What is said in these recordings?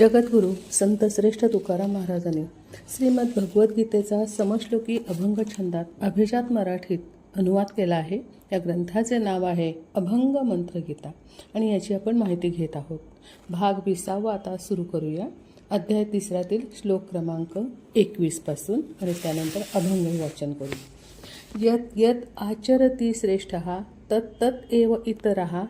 जगद्गुरू संत श्रेष्ठ तुकाराम महाराजांनी श्रीमद भगवद्गीतेचा समश्लोकी अभंग छंदात अभिजात मराठीत अनुवाद केला आहे. या ग्रंथाचे नाव आहे अभंग मंत्रगीता आणि याची आपण माहिती घेत आहोत. भाग विसावा आता सुरू करूया. अध्याय तिसऱ्यातील श्लोक क्रमांक एकवीसपासून आणि त्यानंतर अभंग वाचन करू. यत यत आचरती श्रेष्ठ तत् तत् एव इतरः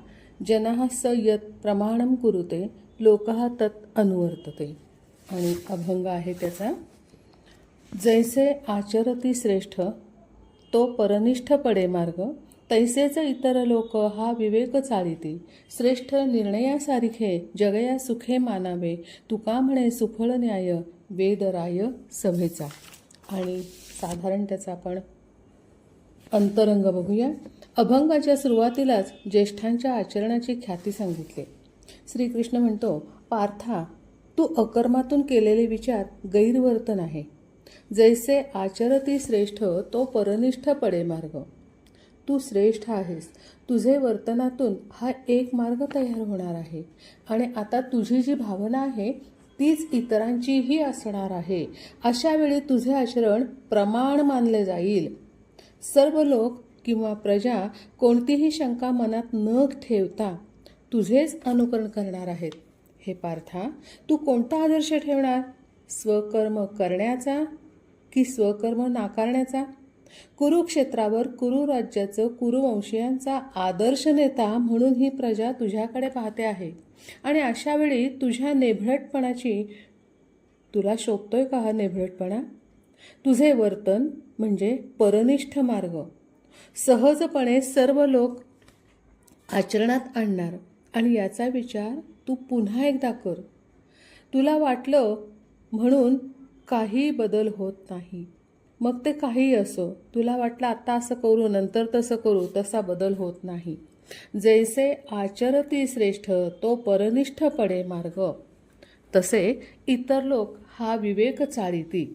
जनः स यत प्रमाणं कुरुते लोकः तत् अनुवर्तते. आणि अभंग आहे त्याचा. जैसे आचरती श्रेष्ठ तो परनिष्ठ पडे मार्ग. तैसेच इतर लोक हा विवेक चालिती. श्रेष्ठ निर्णयासारखे जगया सुखे मानावे. तुका म्हणे सुफळ न्याय वेदराय सभेचा. आणि साधारण त्याचा आपण अंतरंग बघूया. अभंगाच्या सुरुवातीलाच ज्येष्ठांच्या आचरणाची ख्याती सांगितली. श्रीकृष्ण म्हणतो पार्था तू अकर्मातून केलेले विचार गैरवर्तन आहे. जैसे आचरती श्रेष्ठ तो परनिष्ठ पडे मार्ग तू श्रेष्ठ आहेस. तुझे वर्तनातून हा एक मार्ग तयार होणार आहे. आणि आता तुझी जी भावना आहे तीच इतरांचीही असणार आहे. अशा वेळी तुझे आचरण प्रमाण मानले जाईल. सर्व लोक किंवा प्रजा कोणतीही शंका मनात न ठेवता तुझेच अनुकरण करणार आहेत. हे पार्था तू कोणता आदर्श ठेवणार? स्वकर्म करण्याचा की स्वकर्म नाकारण्याचा? कुरुक्षेत्रावर कुरु राज्याचं कुरुवंशीयांचा आदर्श नेता म्हणून ही प्रजा तुझ्याकडे पाहते आहे. आणि अशा वेळी तुझ्या नेभळटपणाची तुला शोभतोय का हा नेभळटपणा? तुझे वर्तन म्हणजे परनिष्ठ मार्ग. सहजपणे सर्व लोक आचरणात आणणार. आणि याचा विचार तू पुन्हा एकदा कर. तुला वाटलं म्हणून काही बदल होत नाही. मग ते काही असो तुला वाटलं आत्ता असं करू नंतर तसं करू तसा बदल होत नाही. जैसे आचरती श्रेष्ठ तो परनिष्ठ पडे मार्ग. तसे इतर लोक हा विवेक चाळीतील.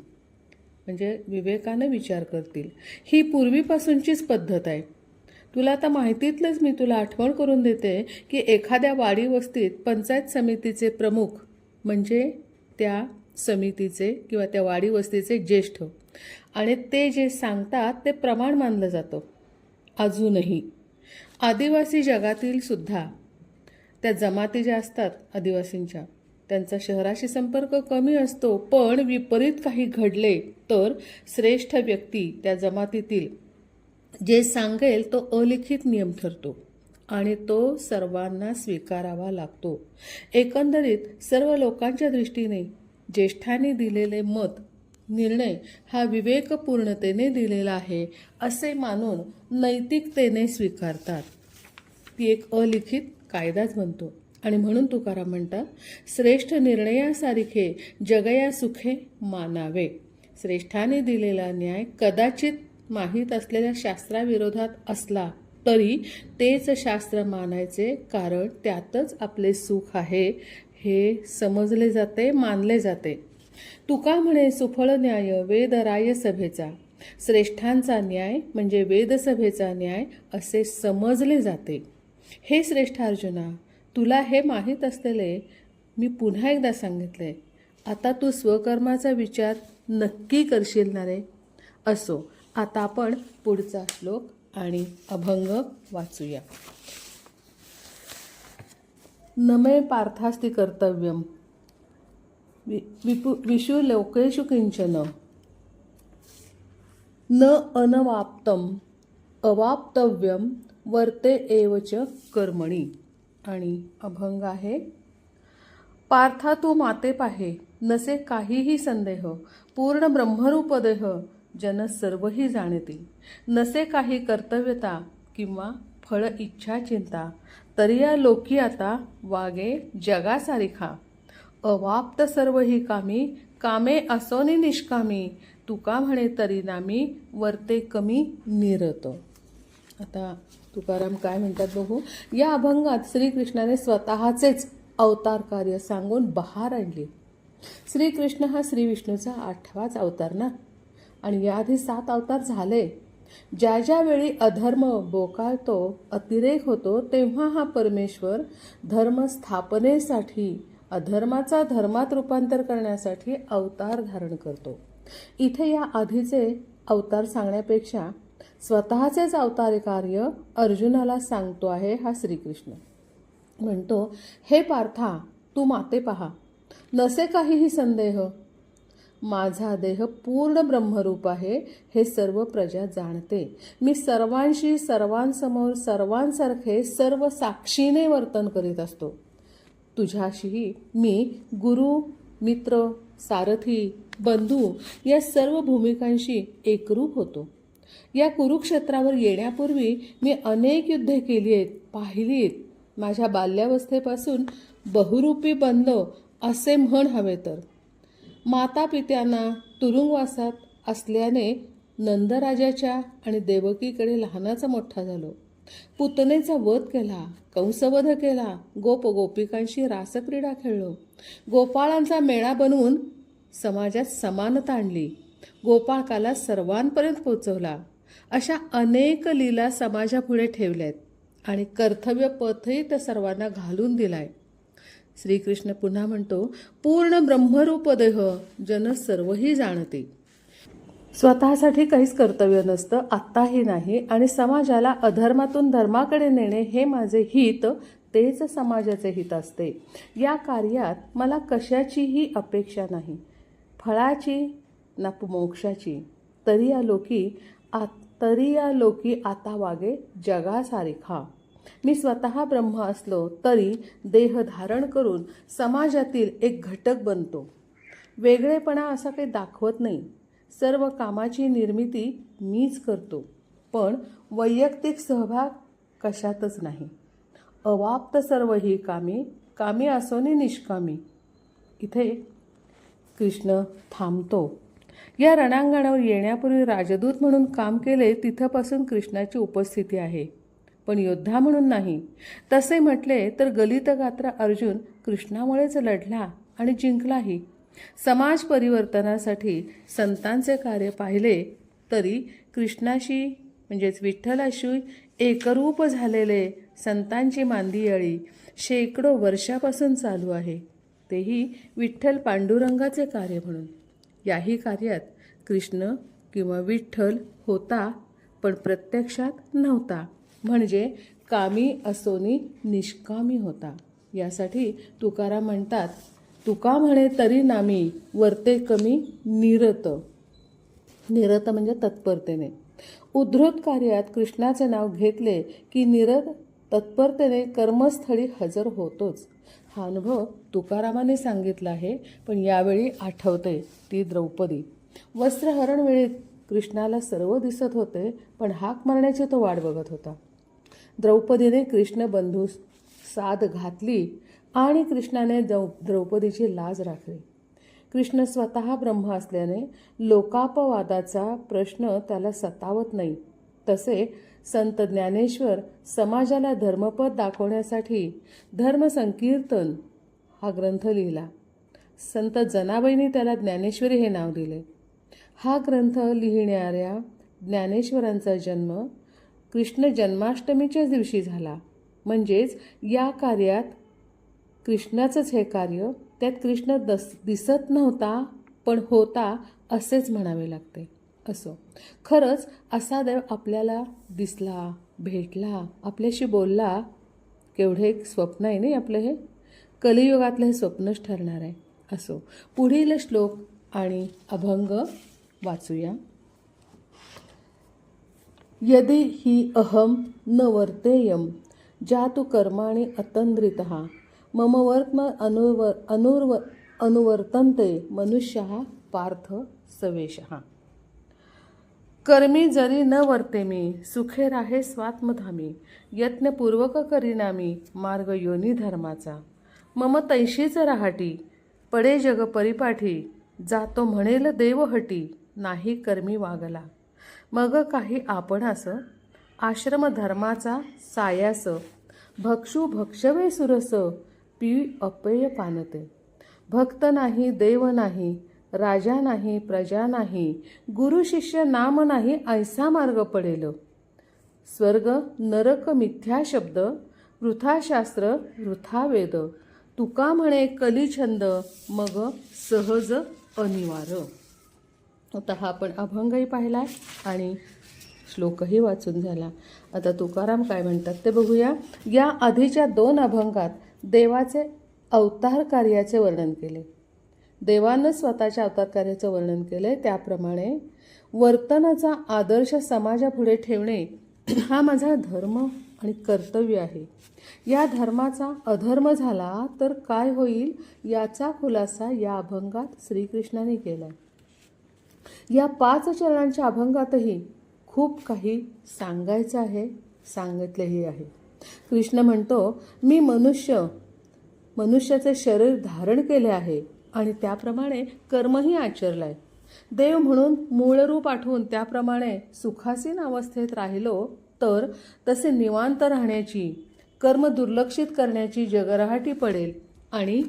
म्हणजे विवेकानं विचार करतील. ही पूर्वीपासूनचीच पद्धत आहे. तुला आता माहितीतलंच मी तुला आठवण करून देते की एखाद्या वाडी वस्तीत पंचायत समितीचे प्रमुख म्हणजे त्या समितीचे किंवा त्या वाडी वस्तीचे ज्येष्ठ. आणि ते जे सांगतात ते प्रमाण मानलं जातं. अजूनही. आदिवासी जगातील सुद्धा त्या जमाती ज्या असतात आदिवासींच्या. त्यांचा शहराशी संपर्क कमी असतो पण विपरीत काही घडले तर श्रेष्ठ व्यक्ती त्या जमातीतील जे सांगेल तो अलिखित नियम ठरतो आणि तो सर्वांना स्वीकारावा लागतो. एकंदरीत सर्व लोकांच्या दृष्टीने ज्येष्ठाने दिलेले मत निर्णय हा विवेकपूर्णतेने दिलेला आहे असे मानून नैतिकतेने स्वीकारतात. ती एक अलिखित कायदाच बनतो. आणि म्हणून तुकाराम म्हणतात श्रेष्ठ निर्णयासारखे जगया सुखे मानावे. श्रेष्ठाने दिलेला न्याय कदाचित माहीत असलेल्या शास्त्राविरोधात असला तरी तेच शास्त्र मानायचे कारण त्यातच आपले सुख आहे हे समजले जाते मानले जाते. तुका म्हणे सुफळ न्याय वेदराय सभेचा. श्रेष्ठांचा न्याय म्हणजे वेदसभेचा न्याय असे समजले जाते. हे श्रेष्ठ अर्जुना तुला हे माहीत असलेले मी पुन्हा एकदा सांगितले. आता तू स्वकर्माचा विचार नक्की करशील ना रे? असो. आता आपण पुढचा श्लोक आणि अभंग वाचूया. नमे पार्थास्ति कर्तव्यम. वि विपु विषु लोकेशु किंचन न अनवाप्तम अवाप्तव्यम वर्ते एवच कर्मणी. आणि अभंग आहे पार्था तू माते पाहे नसे काहीही संदेह पूर्ण ब्रह्मरूपदेह जन सर्वही जाणतील. नसे काही कर्तव्यता किंवा फळ इच्छा चिंता तरी या लोकी आता वागे जगासारिखा अवाप्त सर्व ही कामी कामे असोनी निष्कामी. तुका म्हणे तरी नामी वर्ते कमी निरत. आता तुकाराम काय म्हणतात बघू? या अभंगात श्रीकृष्णाने स्वतःचेच अवतार कार्य सांगून बहार आणली. श्रीकृष्ण हा श्री विष्णूचा आठवाच अवतार ना? आणि याआधी सात अवतार झाले. ज्या ज्यावेळी अधर्म बोकाळतो अतिरेक होतो तेव्हा हा परमेश्वर धर्म स्थापनेसाठी अधर्माचा धर्मात रूपांतर करण्यासाठी अवतार धारण करतो. इथे या आधीचे अवतार सांगण्यापेक्षा स्वतःचेच अवतार कार्य अर्जुनाला सांगतो आहे हा श्रीकृष्ण. म्हणतो हे पार्था तू माते पहा. नसे काहीही संदेह माझा देह पूर्ण ब्रह्मरूप आहे हे सर्व प्रजा जाणते. मी सर्वांशी सर्वांसमोर सर्वांसारखे सर्व साक्षीने वर्तन करीत असतो. तुझ्याशीही मी गुरु मित्र सारथी बंधू या सर्व भूमिकांशी एकरूप होतो. या कुरुक्षेत्रावर येण्यापूर्वी मी अनेक युद्धे केली आहेत पाहिली आहेत. माझ्या बाल्यावस्थेपासून बहुरूपी बनलो असे म्हण हवे तर. माता पित्यांना तुरुंगवासात असल्याने नंदराजाच्या आणि देवकीकडे लहानाचा मोठा झालो. पुतनेचा वध केला कंसवध केला गोप गोपिकांशी रासक्रीडा खेळलो. गोपाळांचा मेळा बनवून समाजात समानता आणली. गोपाळकाला सर्वांपर्यंत पोचवला अशा अनेक लीला समाजापुढे ठेवल्यात आणि कर्तव्य पथही त्या सर्वांना घालून दिलाय. श्रीकृष्ण पुन्हा म्हणतो पूर्ण ब्रह्मरूप देह जन सर्वही जाणते. स्वतःसाठी काहीच कर्तव्य नसतं आत्ताही नाही आणि समाजाला अधर्मातून धर्माकडे नेणे हे माझे हित तेच समाजाचे हित असते. या कार्यात मला कशाचीही अपेक्षा नाही. फळाची ना मोक्षाची तरी या लोकी आत तरी या लोकी आता वागे जगासारिखा. मी स्वतः ब्रह्म असलो तरी देह धारण करून समाजातील एक घटक बनतो. वेगळेपणा असा काही दाखवत नाही. सर्व कामाची निर्मिती मीच करतो. पण वैयक्तिक सहभाग कशातच नाही. अवाप्त सर्व ही कामे कामी असोनी निष्कामी. इथे कृष्ण थांबतो. या रणांगणावर येण्यापूर्वी राजदूत म्हणून काम केले तिथंपासून कृष्णाची उपस्थिती आहे. पण योद्धा म्हणून नाही. तसे म्हटले तर गलितगात्रा अर्जुन कृष्णामुळेच लढला आणि जिंकलाही. समाज परिवर्तनासाठी संतांचे कार्य पाहिले तरी कृष्णाशी म्हणजेच विठ्ठलाशी एकरूप झालेले संतांची मांदियाळी शेकडो वर्षापासून चालू आहे. तेही विठ्ठल पांडुरंगाचे कार्य म्हणून. याही कार्यात कृष्ण किंवा विठ्ठल होता पण प्रत्यक्षात नव्हता. म्हणजे कामी असोनी निष्कामी होता. यासाठी तुकाराम म्हणतात तुका म्हणे तरी नामी वरते कमी निरत. निरत म्हणजे तत्परतेने. उद्धृत कार्यात कृष्णाचे नाव घेतले की निरत तत्परतेने कर्मस्थळी हजर होतोच. हा अनुभव तुकारामाने सांगितला आहे पण यावेळी आठवते ती द्रौपदी. वस्त्रहरण वेळी कृष्णाला सर्व दिसत होते पण हाक मारण्याची तो वाट बघत होता. द्रौपदीने कृष्ण बंधू घातली आणि कृष्णाने द्रौ द्रौपदीची लाज राखली. कृष्ण स्वतः ब्रह्म असल्याने लोकापवादाचा प्रश्न त्याला सतावत नाही. तसे संत ज्ञानेश्वर समाजाला धर्मपद दाखवण्यासाठी धर्मसंकीर्तन हा ग्रंथ लिहिला. संत जनाबाईंनी त्याला ज्ञानेश्वरी हे नाव दिले. हा ग्रंथ लिहिणाऱ्या ज्ञानेश्वरांचा जन्म कृष्ण जन्माष्टमीच्याच दिवशी झाला. म्हणजेच या कार्यात कृष्णाचंच हे कार्य त्यात कृष्ण दस दिसत नव्हता पण होता असेच म्हणावे लागते. असो. खरंच असा देव आपल्याला दिसला भेटला आपल्याशी बोलला केवढे एक स्वप्न आहे नाही आपलं हे? कलियुगातलं हे स्वप्नच ठरणार आहे. असो. पुढील श्लोक आणि अभंग वाचूया. यदि हि अहम न वर्तेयम जातु कर्माणि अतंद्रित मम वर्त्म अनुवर अनुर्व अनुवर्तन्ते मनुष्य पार्थ सवेश। कर्मी जरी न वर्ते मी सुखे राहे स्वात्मधामी यत्नपूर्वक करीनामी मार्ग योनी धर्माचा। मम तैशीच राहाटी पडे जग परिपाठी जातो म्हणेल देवहटी नाही कर्मी वागला। मग काही आपणास आश्रम धर्माचा सायास भक्षू भक्षवे सुरस पी अपेय पानते. भक्त नाही देव नाही राजा नाही प्रजा नाही गुरु शिष्य नाम नाही ऐसा मार्ग पडेल. स्वर्ग नरक मिथ्या शब्द वृथाशास्त्र वृथा वेद तुका म्हणे कलिछंद मग सहज अनिवार्य. आता हा आपण अभंगही पाहिला आणि श्लोकही वाचून झाला. आता तुकाराम काय म्हणतात ते बघूया. या आधीच्या दोन अभंगात देवाचे अवतार कार्याचे वर्णन केले. देवानं स्वतःच्या अवतार कार्याचं वर्णन केले त्याप्रमाणे वर्तनाचा आदर्श समाजापुढे ठेवणे हा माझा धर्म आणि कर्तव्य आहे. या धर्माचा अधर्म झाला तर काय होईल याचा खुलासा या अभंगात श्रीकृष्णाने केला या पाच चरणांच्या अभंगातही खूप काही सांगायचं आहे सांगितलेही आहे. कृष्ण म्हणतो मी मनुष्य मनुष्याचे शरीर धारण केले आहे आणि त्याप्रमाणे कर्मही आचरलाय. देव म्हणून मूळरूप आठवून त्याप्रमाणे सुखासीन अवस्थेत राहिलो तर तसे निवांत राहण्याची कर्म दुर्लक्षित करण्याची जगराहाटी पडेल आणि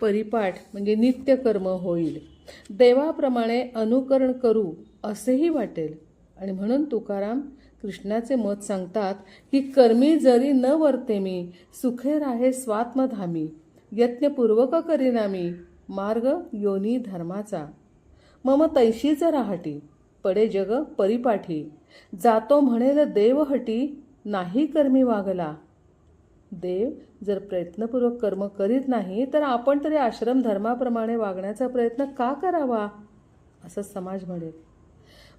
परिपाठ म्हणजे नित्यकर्म होईल. देवाप्रमाणे अनुकरण करू असेही वाटेल. आणि म्हणून तुकाराम कृष्णाचे मत सांगतात की कर्मी जरी न वरते मी सुखे राहे स्वात्मधामी यत्नपूर्वक करीना मी मार्ग योनी धर्माचा. मम तैशीच राहटी पडे जग परिपाठी. जातो म्हणेल देवहटी नाही कर्मी वागला देव जर प्रयत्नपूर्वक कर्म करीत नाही तर आपण तरी आश्रम धर्माप्रमाणे वागण्याचा प्रयत्न का करावा? असं समाज म्हणेल.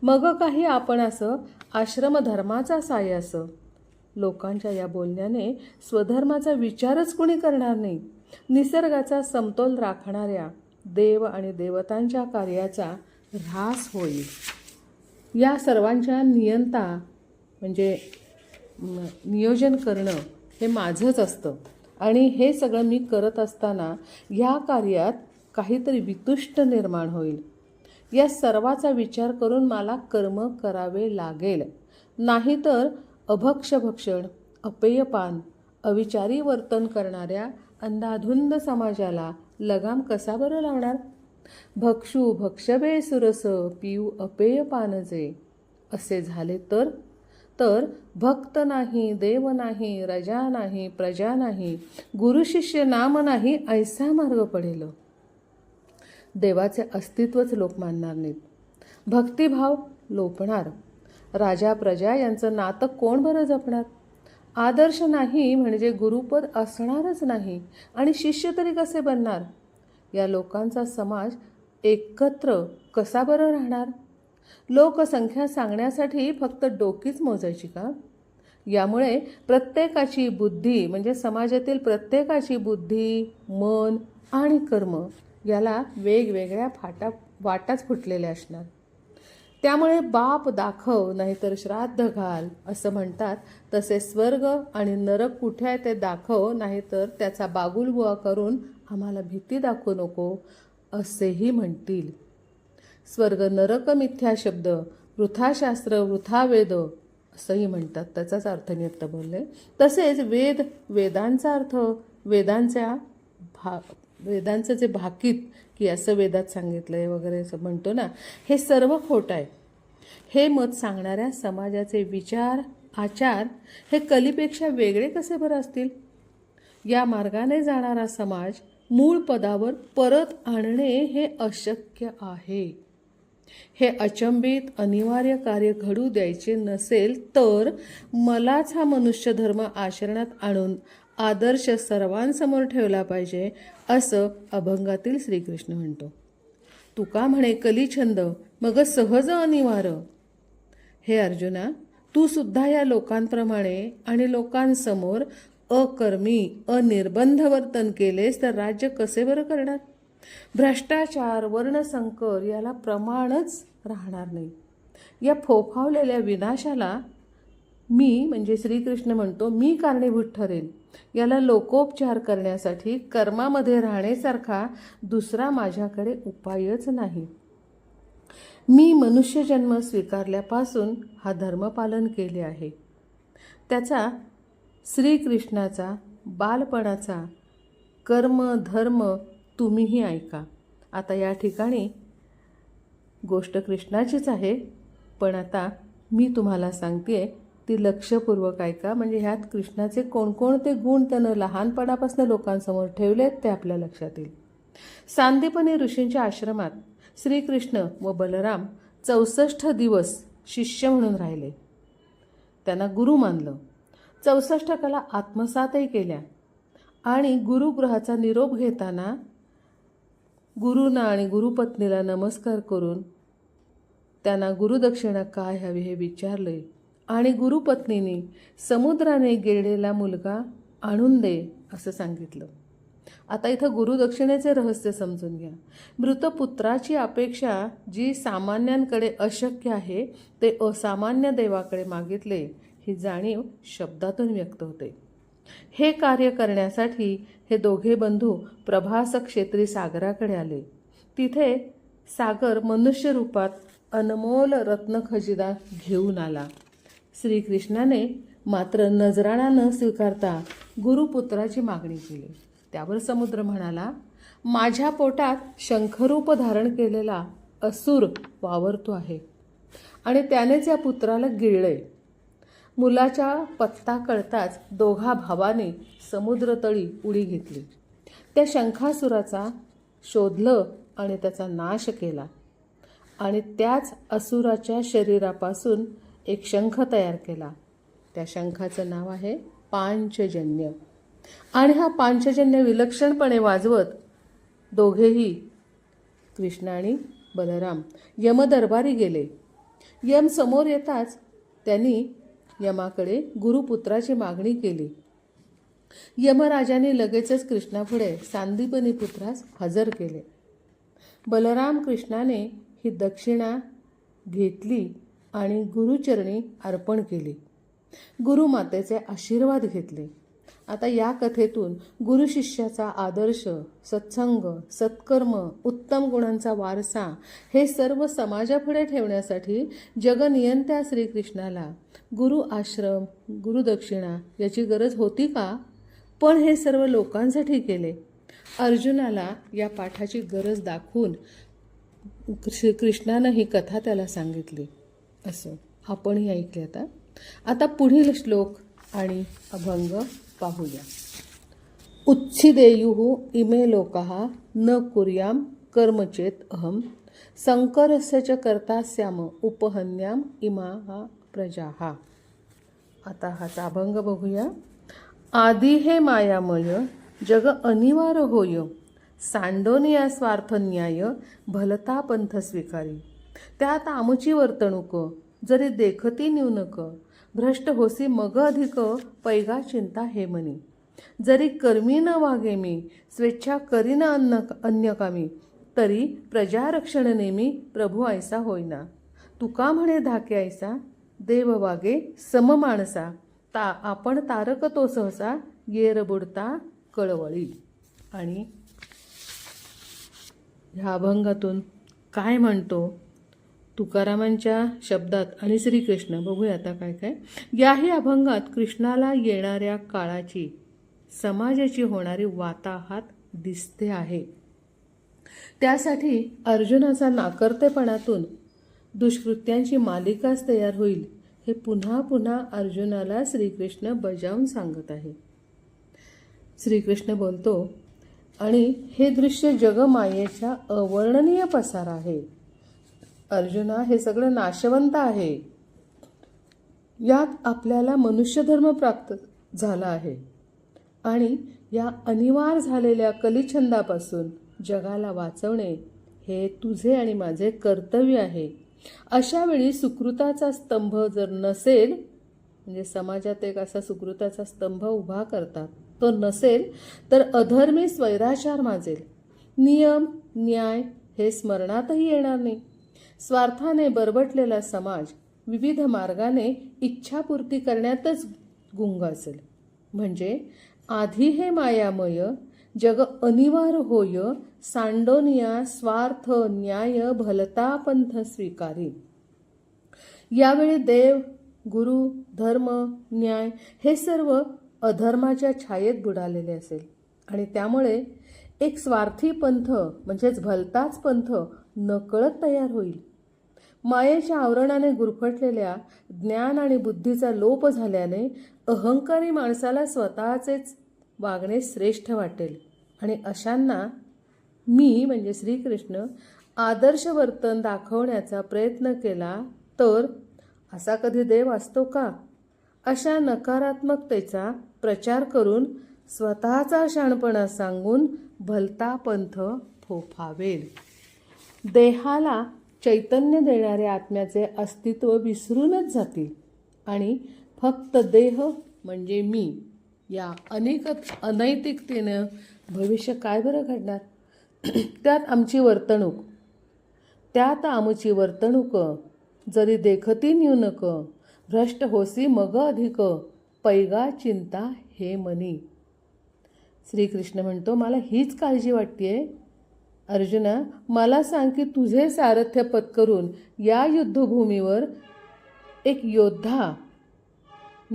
मग काही आपण असं आश्रम धर्माचा साय असं. लोकांच्या या बोलण्याने स्वधर्माचा विचारच कोणी करणार नाही. निसर्गाचा समतोल राखणाऱ्या देव आणि देवतांच्या कार्याचा ऱ्हास होईल. या सर्वांच्या नियंता म्हणजे नियोजन करणं हे माझंच असतं. आणि हे सगळं मी करत असताना ह्या कार्यात काहीतरी वितुष्ट निर्माण होईल. या सर्वाचा विचार करून मला कर्म करावे लागेल. नाहीतर अभक्षभक्षण अपेयपान अविचारी वर्तन करणाऱ्या अंधाधुंद समाजाला लगाम कसा बरं लावणार? भक्षू भक्षबे सुरस पिऊ अपेय पानजे असे झाले तर? तर भक्त नाही देव नाही रजा नाही प्रजा नाही गुरुशिष्य नाम नाही ऐसा मार्ग पडेल. देवाचे अस्तित्वच लोक मानणार नाहीत. भक्तिभाव लोपणार. राजा प्रजा यांचं नातं कोण बरं जपणार? आदर्श नाही म्हणजे गुरुपद असणारच नाही. आणि शिष्य तरी कसे बनणार? या लोकांचा समाज एकत्र कसा बरं राहणार? लोकसंख्या सांगण्यासाठी फक्त डोकीच मोजायची का? यामुळे प्रत्येकाची बुद्धी म्हणजे समाजातील प्रत्येकाची बुद्धी मन आणि कर्म याला वेगवेगळ्या फाटा वाटाच फुटलेल्या असणार. त्यामुळे बाप दाखव नाहीतर श्राद्ध घाल असं म्हणतात. तसे स्वर्ग आणि नरक कुठे आहे ते दाखव नाहीतर त्याचा बागुलबुवा करून आम्हाला भीती दाखवू नको असेही म्हणतील. स्वर्ग नरक मिथ्या शब्द वृथाशास्त्र वृथा वेद असंही म्हणतात. त्याचाच अर्थ मी आत्ता बोलले. तसेच वेद वेदांचा अर्थ वेदांच्या भा वेदांचं जे भाकीत की असं वेदात सांगितलं आहे वगैरे असं म्हणतो ना हे सर्व खोटं आहे. हे मत सांगणाऱ्या समाजाचे विचार आचार हे कलीपेक्षा वेगळे कसे बरं असतील? या मार्गाने जाणारा समाज मूळ पदावर परत आणणे हे अशक्य आहे. हे अचंबित अनिवार्य कार्य घडू द्यायचे नसेल तर मलाच हा मनुष्य धर्म आचरणात आणून आदर्श सर्वांसमोर ठेवला पाहिजे असं अभंगातील श्रीकृष्ण म्हणतो. तुका म्हणे कलिछंद मग सहज अनिवार्य. हे अर्जुना तू सुद्धा या लोकांप्रमाणे आणि लोकांसमोर अकर्मी अनिर्बंध वर्तन केलेस तर राज्य कसे बरं करणार? भ्रष्टाचार वर्णसंकर याला प्रमाणच राहणार नाही. या फोफावलेल्या विनाशाला मी म्हणजे श्रीकृष्ण म्हणतो मी कारणीभूत ठरेन. याला लोकोपचार करण्यासाठी कर्मामध्ये राहण्यासारखा दुसरा माझ्याकडे उपायच नाही. मी मनुष्यजन्म स्वीकारल्यापासून हा धर्मपालन केले आहे. त्याचा श्रीकृष्णाचा बालपणाचा कर्म धर्म तुम्हीही ऐका. आता या ठिकाणी गोष्ट कृष्णाचीच आहे पण आता मी तुम्हाला सांगते ती लक्षपूर्वक ऐका. म्हणजे ह्यात कृष्णाचे कोणकोणते गुण त्यानं लहानपणापासून लोकांसमोर ठेवलेत ते आपल्या लक्षात येईल. सांदीपनी ऋषींच्या आश्रमात श्रीकृष्ण व बलराम चौसष्ट दिवस शिष्य म्हणून राहिले. त्यांना गुरु मानलं. चौसष्ट कला आत्मसातही केल्या. आणि गुरुगृहाचा निरोप घेताना गुरुना आणि गुरुपत्नीला नमस्कार करून त्यांना गुरुदक्षिणा काय हवी हे विचारले आणि गुरुपत्नीने समुद्राने गेलेला मुलगा आणून दे असं सांगितलं. आता इथं गुरुदक्षिणेचे रहस्य समजून घ्या. मृतपुत्राची अपेक्षा जी सामान्यांकडे अशक्य आहे ते असामान्य देवाकडे मागितले ही जाणीव शब्दातून व्यक्त होते. हे कार्य करण्यासाठी हे दोघे बंधू प्रभास क्षेत्री सागराकडे आले. तिथे सागर मनुष्य रूपात अनमोल रत्न खजिदा घेऊन आला. श्रीकृष्णाने मात्र नजराणा न स्वीकारता गुरुपुत्राची मागणी केली. त्यावर समुद्र म्हणाला माझ्या पोटात शंखरूप धारण केलेला असुर वावरतो आहे आणि त्यानेच या पुत्राला गिळले. मुलाच्या पत्ता कळताच दोघा भावाने समुद्रतळी उडी घेतली. त्या शंखासुराचा शोधलं आणि त्याचा नाश केला. आणि त्याच असुराच्या शरीरापासून एक शंख तयार केला. त्या शंखाचं नाव आहे पांचजन्य. आणि हा पांचजन्य विलक्षणपणे वाजवत दोघेही कृष्ण आणि बलराम यमदरबारी गेले. यम समोर येताच त्यांनी यमाकडे गुरुपुत्राची मागणी केली. यमराजाने लगेचच कृष्णापुढे सांदीपनी पुत्रास हजर केले. बलराम कृष्णाने ही दक्षिणा घेतली आणि गुरुचरणी अर्पण केली. गुरुमातेचे आशीर्वाद घेतले. आता या कथेतून गुरुशिष्याचा आदर्श सत्संग सत्कर्म उत्तम गुणांचा वारसा हे सर्व समाजापुढे ठेवण्यासाठी जगनियंत्या श्रीकृष्णाला गुरु आश्रम गुरुदक्षिणा याची गरज होती का? पण हे सर्व लोकांसाठी केले. अर्जुनाला या पाठाची गरज दाखवून श्रीकृष्णानं ही कथा त्याला सांगितली. असं आपणही ऐकले आता. आता पुढील श्लोक आणि अभंग पाहूया. उच्छिदेयु इमे लोका न कुर्याम कर्मचेत अहम। संकरस्य च कर्ता स्याम उपहन्याम इमा। हा. आता हाचा अभंग बघूया. आधी हे मायामय जग अनिवार्य होय. सांडोनिया स्वार्थ न्याय भलता पंथ स्वीकारी. त्यात आमची वर्तणूक जरी देखती न्यूनक भ्रष्ट होसी मग अधिक पैगा चिंता हे मनी जरी कर्मी न वागे मी स्वेच्छा करीन अन्न अन्यकामी तरी प्रजारक्षण नेमी प्रभू ऐसा होईना. तुका म्हणे धाके ऐसा देव वागे सम माणसा ता आपण तारक तो सहसा येर बुडता कळवळी. आणि ह्या अभंगातून काय म्हणतो? तुकारामांच्या शब्दात आणि श्रीकृष्ण बघूया आता काय काय. याही अभंगात कृष्णाला येणाऱ्या काळाची समाजाची होणारी वाताहात दिसते आहे. त्यासाठी अर्जुनाचा नाकर्तेपणातून दुष्कृत्यांची मालिकाच तयार होईल हे पुन्हा पुन्हा अर्जुनाला श्रीकृष्ण बजावून सांगत आहे. श्रीकृष्ण बोलतो आणि हे दृश्य जगमायेच्या अवर्णनीय पसार आहे. अर्जुना हे सगळं नाशवंत आहे. यात आपल्याला मनुष्यधर्म प्राप्त झाला आहे. आणि या अनिवार्य झालेल्या कलिछंदापासून जगाला वाचवणे हे तुझे आणि माझे कर्तव्य आहे. अशावेळी सुकृताचा स्तंभ जर नसेल म्हणजे समाजात एक असा सुकृताचा स्तंभ उभा करतात तो नसेल तर अधर्मी स्वैराचार माजेल. नियम न्याय हे स्मरणातही येणार नाही. स्वार्थाने बरबटलेला समाज विविध मार्गाने इच्छापूर्ती करण्यातच गुंग असेल. म्हणजे आधी हे मायामय जग अनिवार्य होय सांडोनिया स्वार्थ न्याय भलता पंथ स्वीकारी. यावेळी देव गुरु धर्म न्याय हे सर्व अधर्माच्या छायेत बुडालेले असेल. आणि त्यामुळे एक स्वार्थी पंथ म्हणजेच भलताच पंथ नकळत तयार होईल. मायेच्या आवरणाने गुरफटलेल्या ज्ञान आणि बुद्धीचा लोप झाल्याने अहंकारी माणसाला स्वतःचेच वागणे श्रेष्ठ वाटेल. आणि अशांना मी म्हणजे श्रीकृष्ण आदर्श वर्तन दाखवण्याचा प्रयत्न केला तर असा कधी देव असतो का? अशा नकारात्मकतेचा प्रचार करून स्वतःचा शहाणपणा सांगून भलता पंथ फोफावेल. देहाला चैतन्य देणाऱ्या आत्म्याचे अस्तित्व विसरूनच जातील आणि फक्त देह म्हणजे मी. या अनेक अनैतिकतेनं भविष्य काय बरं घडणार? त्यात आमची वर्तणूक. त्यात आमची वर्तणूक जरी देखती न्यूनक भ्रष्ट होसी मग अधिक पैगा चिंता हे मनी. श्रीकृष्ण म्हणतो मला हीच काळजी वाटते अर्जुना मला सांग की तुझे सारथ्य पत्करून या युद्धभूमीवर एक योद्धा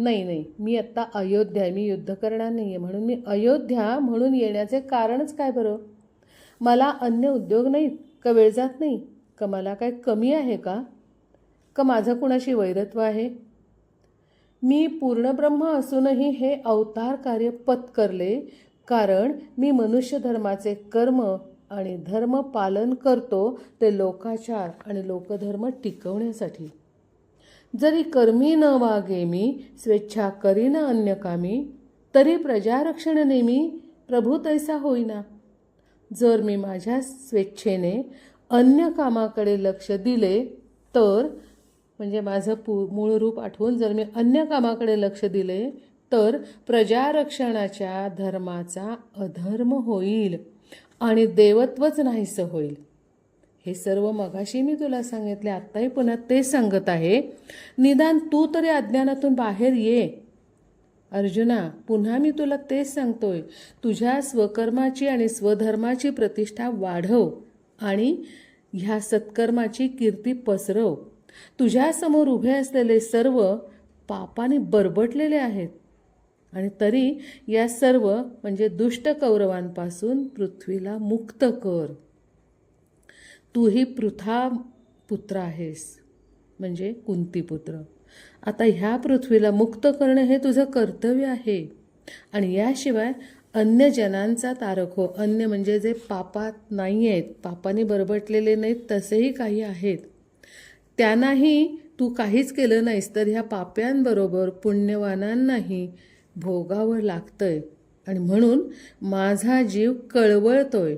नाही नाही. मी आत्ता अयोध्या आहे. मी युद्ध करणार नाही आहे म्हणून. मी अयोध्या म्हणून येण्याचे कारणच काय बरं? मला अन्य उद्योग नाहीत का वेळ जात नाही? का मला काय कमी आहे का? का माझं कुणाशी वैरत्व आहे? मी पूर्णब्रह्म असूनही हे अवतार कार्य पत्करले कारण मी मनुष्य धर्माचे कर्म आणि धर्म पालन करतो ते लोकाचार आणि लोकधर्म टिकवण्यासाठी. जरी कर्मी न वागे मी स्वेच्छा करीन अन्य कामी तरी प्रजारक्षण नेमी प्रभू तैसा होईना. जर मी माझ्या स्वेच्छेने अन्य कामाकडे लक्ष दिले तर म्हणजे माझं पू मूळ रूप आठवून जर मी अन्य कामाकडे लक्ष दिले तर प्रजारक्षणाच्या धर्माचा अधर्म होईल आणि देवत्वच नाहीसं होईल. हे सर्व मगाशी मी तुला सांगितले आत्ताही पुन्हा ते सांगत आहे. निदान तू तरी अज्ञानातून बाहेर ये. अर्जुना पुन्हा मी तुला तेच सांगतोय. तुझ्या स्वकर्माची आणि स्वधर्माची प्रतिष्ठा वाढव आणि ह्या सत्कर्माची कीर्ती पसरव. तुझ्यासमोर उभे असलेले सर्व पापाने बरबटलेले आहेत. आणि तरी या सर्व म्हणजे दुष्ट कौरवांपासून पृथ्वीला मुक्त कर. तूही पृथा पुत्र आहेस. म्हणजे कुंतीपुत्र आता ह्या पृथ्वीला मुक्त करणं हे तुझं कर्तव्य आहे. आणि याशिवाय अन्य जनांचा तारक हो. अन्य म्हणजे जे पापात नाही आहेत पापाने बरबटलेले नाहीत तसेही काही आहेत. त्यांनाही तू काहीच केलं नाहीस तर ह्या पाप्यांबरोबर पुण्यवानांनाही भोगावं लागतंय. आणि म्हणून माझा जीव कळवळतोय.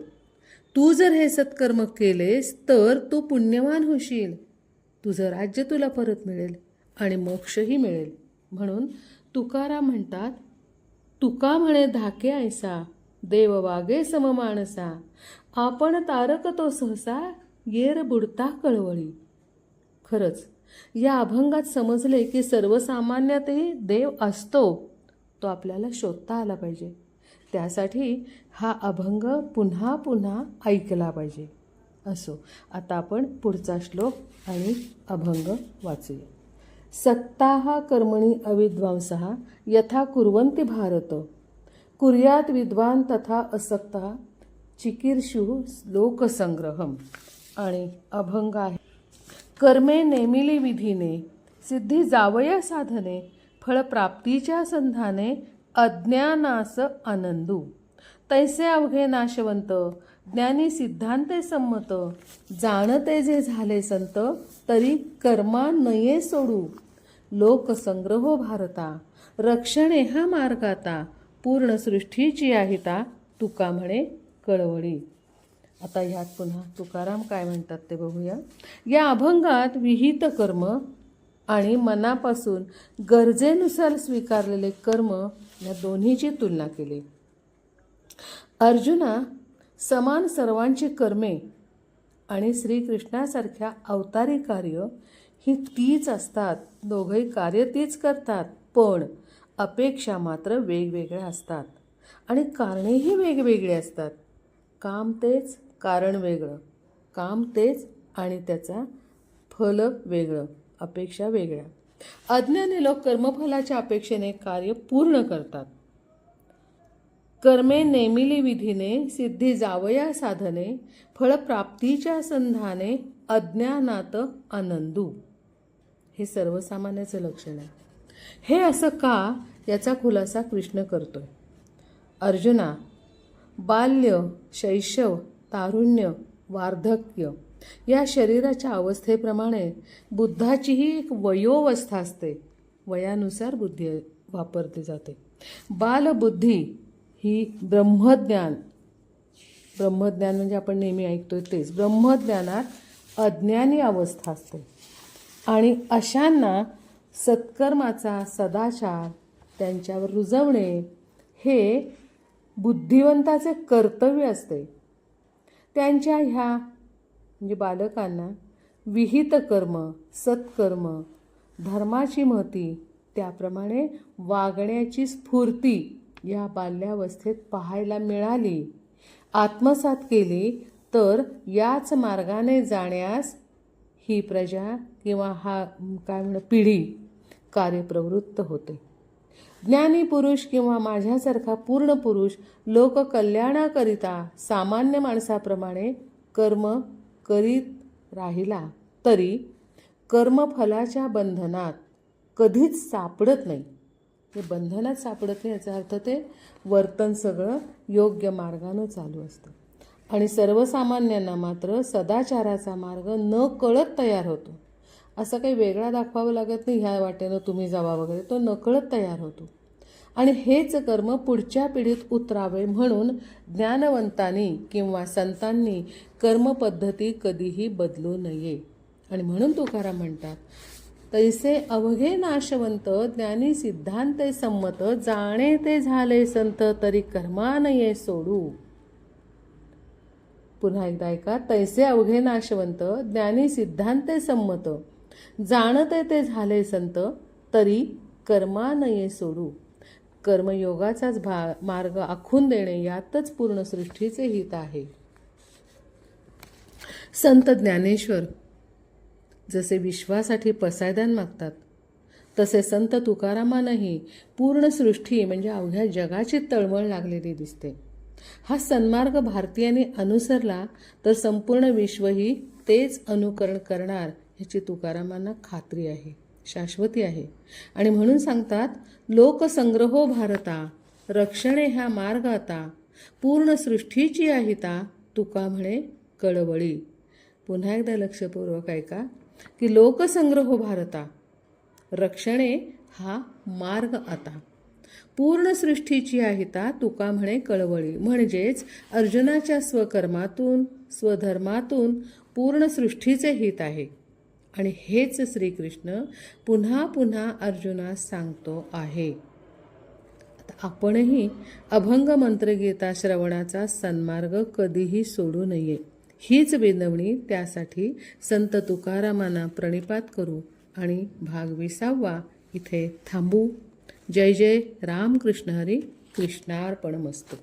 तू जर हे सत्कर्म केलेस तर तू पुण्यवान होशील. तुझं राज्य तुला परत मिळेल आणि मोक्षही मिळेल. म्हणून तुकाराम म्हणतात तुका म्हणे धाके ऐसा देव वागे सम माणसा आपण तारक तो सहसा येर बुडता कळवळी. खरंच या अभंगात समजले की सर्वसामान्यातही देव असतो तो आपल्याला शोधता आला पाहिजे. त्यासाठी हा अभंग पुन्हा पुन्हा ऐकला पाहिजे. असो आता आपण पुढचा श्लोक आणि अभंग वाचूया. सक्ताः कर्मणी अविद्वांसः यथा कुर्वन्ति भारत. कुर्यात विद्वान तथा असक्ता चिकीर्षु लोकसंग्रहम. आणि अभंग आहे. कर्मे नेमिली विधीने सिद्धी जावया साधने फळप्राप्तीच्या संधाने अज्ञानास आनंदू. तैसे अवघे नाशवंत ज्ञानी सिद्धांते संमत. जाणते जे झाले संत तरी कर्मा नये सोडू. लोकसंग्रहो भारता रक्षणे हा मार्गाता. पूर्ण सृष्टीची आहिता तुका म्हणे कळवळी. आता ह्यात पुन्हा तुकाराम काय म्हणतात ते बघूया. या अभंगात विहित कर्म आणि मनापासून गरजेनुसार स्वीकारलेले कर्म या दोन्हीची तुलना केली. अर्जुना समान सर्वांची कर्मे आणि श्रीकृष्णासारख्या अवतारी कार्य ही तीच असतात. दोघंही कार्य तीच करतात पण अपेक्षा मात्र वेगवेगळ्या असतात आणि कारणेही वेगवेगळी असतात. काम तेच कारण वेगळं. काम तेच आणि त्याचा फल वेगळं अपेक्षा वेगळ्या. अज्ञानी लोक कर्मफलाच्या अपेक्षेने कार्य पूर्ण करतात. कर्मे नेमिली विधीने सिद्धी जावया साधने फळप्राप्तीच्या संधाने अज्ञानात आनंदू. हे सर्वसामान्याचं लक्षण आहे. हे असं का याचा खुलासा कृष्ण करतोय. अर्जुना बाल्य शैशव तारुण्य वार्धक्य या शरीराच्या अवस्थेप्रमाणे बुद्धाचीही एक वयोवस्था असते. वयानुसार बुद्धी वापरली जाते. बालबुद्धी ही ब्रह्मज्ञान. ब्रह्मज्ञान म्हणजे आपण नेहमी ऐकतोय तेच. ब्रह्मज्ञानात अज्ञानी अवस्था असते. आणि अशांना सत्कर्माचा सदाचार त्यांच्यावर रुजवणे हे बुद्धिवंताचे कर्तव्य असते. त्यांच्या ह्या म्हणजे बालकांना विहित कर्म सत्कर्म धर्माची महती त्याप्रमाणे वागण्याची स्फूर्ती या बाल्यावस्थेत पाहायला मिळाली. आत्मसात केली तर याच मार्गाने जाण्यास ही प्रजा किंवा हा काय म्हणणं पिढी कार्यप्रवृत्त होते. ज्ञानी पुरुष किंवा माझ्यासारखा पूर्ण पुरुष लोककल्याणाकरिता सामान्य माणसाप्रमाणे कर्म करीत राहिला तरी कर्मफलाच्या बंधनात कधीच सापडत नाही. ते बंधनात सापडत नाही याचा अर्थ ते वर्तन सगळं योग्य मार्गानं चालू असतं. आणि सर्वसामान्यांना मात्र सदाचाराचा मार्ग न कळत तयार होतो. असं काही वेगळा दाखवावं लागत नाही ह्या वाटेनं तुम्ही जावा वगैरे तो नकळत तयार होतो. आणि हेच कर्म पुढच्या पिढीत उतरावे म्हणून ज्ञानवंतांनी किंवा संतांनी कर्मपद्धती कधीही बदलू नये. आणि म्हणून तुकाराम म्हणतात तैसे अवघे नाशवंत ज्ञानी सिद्धांत संमत जाणे ते झाले संत तरी कर्मानये सोडू. पुन्हा एकदा ऐका तैसे अवघे नाशवंत ज्ञानी सिद्धांते संमत जाणते ते झाले संत तरी कर्मानये सोडू. कर्मयोगाचाच भा मार्ग आखून देणे यातच पूर्ण सृष्टीचे हित आहे. संत ज्ञानेश्वर जसे विश्वासाठी पसायदान मागतात तसे संत तुकारामांनाही पूर्ण सृष्टी म्हणजे अवघ्या जगाची तळमळ लागलेली दिसते. हा सन्मार्ग भारतीयांनी अनुसरला तर संपूर्ण विश्वही तेच अनुकरण करणार ह्याची तुकारामांना खात्री आहे. शाश्वती आहे. आणि म्हणून सांगतात लोकसंग्रहो भारता रक्षणे हा मार्ग आता पूर्ण सृष्टीची आहिता तुका म्हणे कळवळी. पुन्हा एकदा लक्षपूर्वक ऐका की लोकसंग्रहो भारता रक्षणे हा मार्ग आता. पूर्ण सृष्टीची आहिता तुका म्हणे कळवळी. म्हणजेच अर्जुनाच्या स्वकर्मातून स्वधर्मातून पूर्ण सृष्टीचे हित आहे. आणि हेच श्रीकृष्ण पुन्हा पुन्हा अर्जुनास सांगतो आहे. आता आपणही अभंग मंत्रगीता श्रवणाचा सन्मार्ग कधीही सोडू नये. हीच विनवणी त्यासाठी संत तुकारामांना प्रणिपात करू आणि भाग विसावा. इथे थांबू. जय जय. रामकृष्ण हरी. कृष्णार्पणमस्तू.